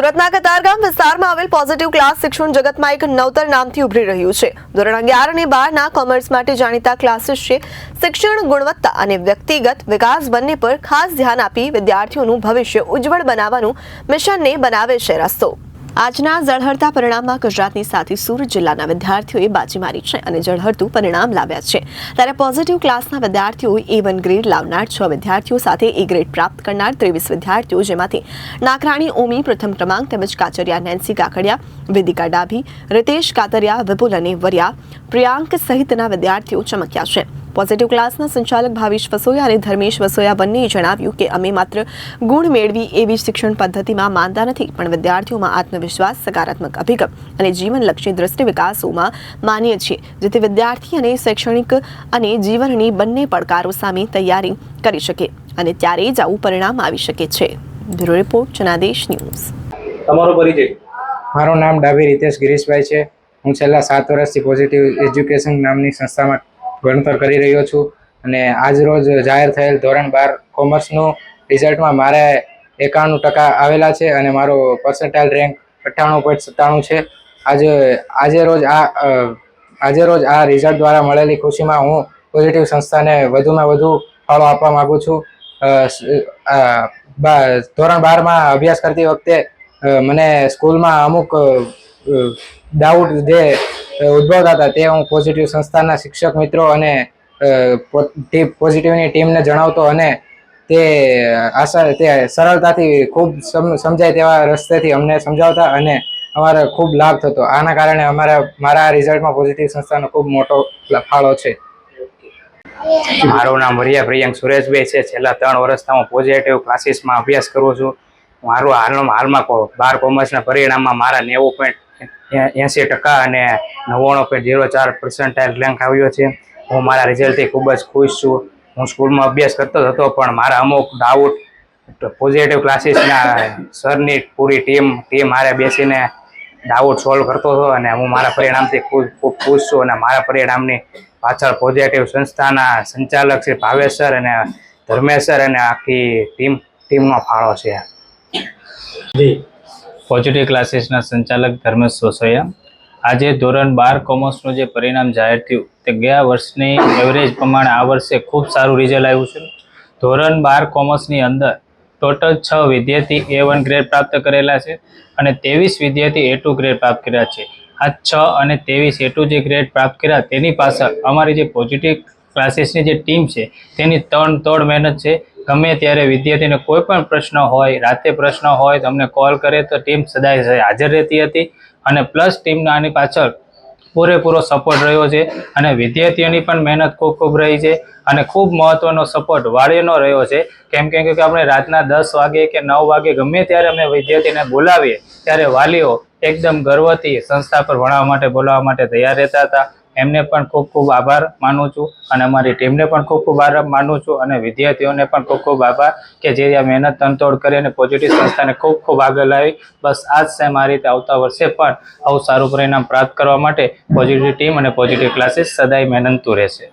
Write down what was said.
સુરતના કતારગામ વિસ્તારમાં આવેલ પોઝિટિવ ક્લાસ શિક્ષણ જગતમાં એક નવતર નામથી ઉભરી રહ્યું છે. ધોરણ અગિયાર અને બારના કોમર્સ માટે જાણીતા ક્લાસીસ છે શિક્ષણ, ગુણવત્તા અને વ્યક્તિગત વિકાસ બંને પર ખાસ ધ્યાન આપી વિદ્યાર્થીઓનું ભવિષ્ય ઉજ્જવળ બનાવવાનું મિશનને બનાવે છે રસ્તો. આજના ઝળહળતા પરિણામમાં ગુજરાતની સાથે સુરત જિલ્લાના વિદ્યાર્થીઓએ બાજી મારી છે અને ઝળહળતું પરિણામ લાવ્યા છે. ત્યારે પોઝિટિવ ક્લાસના વિદ્યાર્થીઓ એ વન ગ્રેડ લાવનાર છ વિદ્યાર્થીઓ સાથે એ ગ્રેડ પ્રાપ્ત કરનાર ત્રેવીસ વિદ્યાર્થીઓ જેમાંથી નાકરાણી ઓમી પ્રથમ ક્રમાંક તેમજ કાચરિયા, નેન્સી કાકડિયા, વેદિકા ડાભી, રિતેશ કાતરિયા, વિપુલ અને વરિયા પ્રિયાંક સહિતના વિદ્યાર્થીઓ ચમક્યા છે. પોઝિટિવ ક્લાસના સંચાલક ભાવિશ વસોયા અને ધર્મેશ વસોયા બંનેએ જણાવ્યું કે અમે માત્ર ગુણ મેળવી એવી શિક્ષણ પદ્ધતિમાં માનતા નથી પણ વિદ્યાર્થીઓમાં આત્મવિશ્વાસ સકારાત્મક અભિગમ અને જીવનલક્ષી દ્રષ્ટિ વિકાસોમાં માનીએ છીએ જેથી વિદ્યાર્થી અને શૈક્ષણિક અને જીવનની બંને પડકારો સામે તૈયારી કરી શકે અને ત્યારે જ આવું પરિણામ આવી શકે છે. Bureau report Janadesh news. તમારો પરિચય. મારું નામ ડાભી રીતેશ ગિરીશભાઈ છે. હું છેલ્લા સાત વર્ષથી પોઝિટિવ એજ્યુકેશન નામની સંસ્થામાં ભણતર કરી રહ્યો છું અને આજ રોજ જાહેર થયેલ ધોરણ બાર કોમર્સનું રિઝલ્ટમાં મારે એકાણું ટકા આવેલા છે અને મારો પર્સન્ટાઇલ રેન્ક અઠ્ઠાણું પોઈન્ટ સત્તાણું છે. આજે આજે રોજ આ આજે રોજ આ રિઝલ્ટ દ્વારા મળેલી ખુશીમાં હું પોઝિટિવ સંસ્થાને વધુમાં વધુ ફાળો આપવા માગું છું. ધોરણ બારમાં અભ્યાસ કરતી વખતે મને સ્કૂલમાં અમુક ડાઉટ જે ઉદ્ભવતા હતા. તે હું પોઝિટિવ સંસ્થાના શિક્ષક મિત્રો અને પોઝિટિવની ટીમને જણાવતો અને તે આશા, તે સરળતાથી ખૂબ સમ- સમજાય તેવા રસ્તેથી અમને સમજાવતા અને અમારે ખૂબ લાભ થતો. આના કારણે અમારા, મારા રિઝલ્ટમાં પોઝિટિવ સંસ્થાનો ખૂબ મોટો ફાળો છે. મારું નામ વરિયા પ્રિયંક સુરેશભાઈ છે. છેલ્લા ત્રણ વર્ષથી હું પોઝિટિવ ક્લાસીસમાં અભ્યાસ કરું છું. મારું હાલમાં હાલમાં બાર કોમર્સના પરિણામમાં મારા નેવું પોઈન્ટ એંસી ટકા અને નવ્વાણું પોઈન્ટ ઝીરો ચાર પર્સન્ટાઇલ રેન્ક આવ્યો છે. હું મારા રિઝલ્ટથી ખૂબ જ ખુશ છું. હું સ્કૂલમાં અભ્યાસ કરતો હતો, પણ મારા અમુક ડાઉટ પોઝિટિવ ક્લાસીસના સરની પૂરી ટીમ ટીમ મારે બેસીને ડાઉટ સોલ્વ કરતો હતો અને હું મારા પરિણામથી ખૂબ ખૂબ ખુશ છું અને મારા પરિણામની પાછળ પોઝિટિવ સંસ્થાના સંચાલક શ્રી ભાવેશ સર અને ધર્મેશ સર અને આખી ટીમ ટીમનો ફાળો છે. જી. પોઝિટિવ ક્લાસીસના સંચાલક ધર્મેશ સોસૈયા. આજે ધોરણ બાર કોમર્સનું જે પરિણામ જાહેર થયું, તે ગયા વર્ષની એવરેજ પ્રમાણે આ વર્ષે ખૂબ સારું રિઝલ્ટ આવ્યું છે. ધોરણ બાર કોમર્સની અંદર ટોટલ છ વિદ્યાર્થી એ વન ગ્રેડ પ્રાપ્ત કરેલા છે અને ત્રેવીસ વિદ્યાર્થી એ ટુ ગ્રેડ પ્રાપ્ત કર્યા છે. આ છ અને ત્રેવીસ એ ટુ જે ગ્રેડ પ્રાપ્ત કર્યા, તેની પાછળ અમારી જે પોઝિટિવ ક્લાસીસની જે ટીમ છે, તેની ત્રણ તોડ મહેનત છે. ગમે ત્યારે વિદ્યાર્થીને કોઈ પણ પ્રશ્ન હોય, રાતે પ્રશ્ન હોય તો અમને કોલ કરે તો ટીમ સદાય હાજર રહેતી હતી અને પ્લસ ટીમના આની પાછળ પૂરેપૂરો સપોર્ટ રહ્યો છે અને વિદ્યાર્થીઓની પણ મહેનત ખૂબ ખૂબ રહી છે અને ખૂબ મહત્વનો સપોર્ટ વાળીનો રહ્યો છે. કેમ કે આપણે રાતના દસ વાગે કે નવ વાગે ગમે ત્યારે અમે વિદ્યાર્થીને બોલાવીએ, ત્યારે વાલીઓ એકદમ ગર્વથી સંસ્થા પર ભણાવવા માટે, બોલાવવા માટે તૈયાર રહેતા હતા. એમને પણ ખૂબ ખૂબ આભાર માનું છું અને અમારી ટીમને પણ ખૂબ ખૂબ આભાર માનું છું અને વિદ્યાર્થીઓને પણ ખૂબ ખૂબ આભાર કે જે આ મહેનત તનતોડ કરી અને પોઝિટિવ સંસ્થાને ખૂબ ખૂબ આગળ લાવી. બસ આ જ સેમ આ રીતે આવતા વર્ષે પણ આવું સારું પરિણામ પ્રાપ્ત કરવા માટે પોઝિટિવ ટીમ અને પોઝિટિવ ક્લાસીસ સદાય મહેનતું રહેશે.